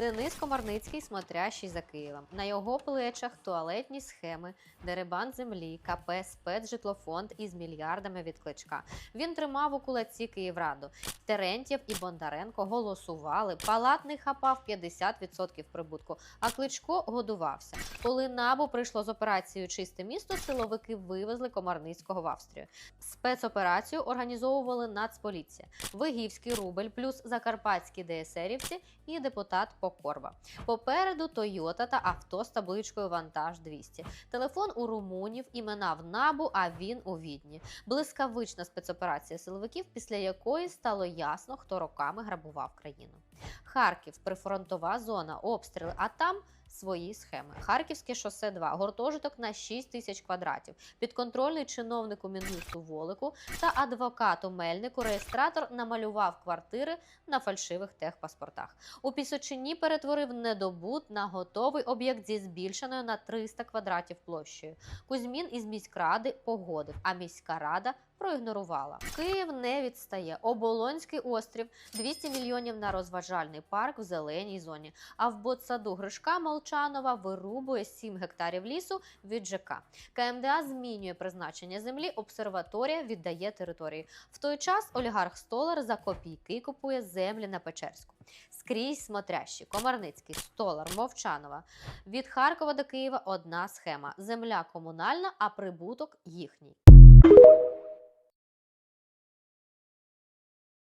Денис Комарницький, смотрящий за Києвом. На його плечах туалетні схеми, дерибан землі, КП спецжитлофонд із мільярдами від кличка. Він тримав у кулаці Київраду. Терентєв і Бондаренко голосували. Палатний хапав 50% прибутку, а кличко годувався. Коли набу прийшло з операцією Чисте місто, силовики вивезли Комарницького в Австрію. Спецоперацію організовували Нацполіція, Вигівський рубль, плюс Закарпатські ДСРівці і депутат Покорба. Попереду Toyota та авто з табличкою Вантаж 200. Телефон у румунів, імена в набу, а він у відні. Блискавична спецоперація силовиків, після якої стало ясно, хто роками грабував країну. Харків, прифронтова зона, обстріли, а там. Свої схеми. Харківське шосе 2, гуртожиток на 6 тисяч квадратів, підконтрольний чиновнику Мін'юсту Волику та адвокату Мельнику реєстратор намалював квартири на фальшивих техпаспортах. У Пісочині перетворив недобут на готовий об'єкт зі збільшеною на 300 квадратів площею. Кузьмін із міськради погодив, а міська рада проігнорувала. Київ не відстає. Оболонський острів 200 мільйонів на розважальний парк в зеленій зоні. А в ботсаду Гришка Молчанова вирубує 7 гектарів лісу від ЖК. КМДА змінює призначення землі. Обсерваторія віддає території. В той час олігарх Столар за копійки купує землі на Печерську. Скрізь смотрящі, Комарницький, Столар, Мовчанова. Від Харкова до Києва одна схема: земля комунальна, а прибуток їхній.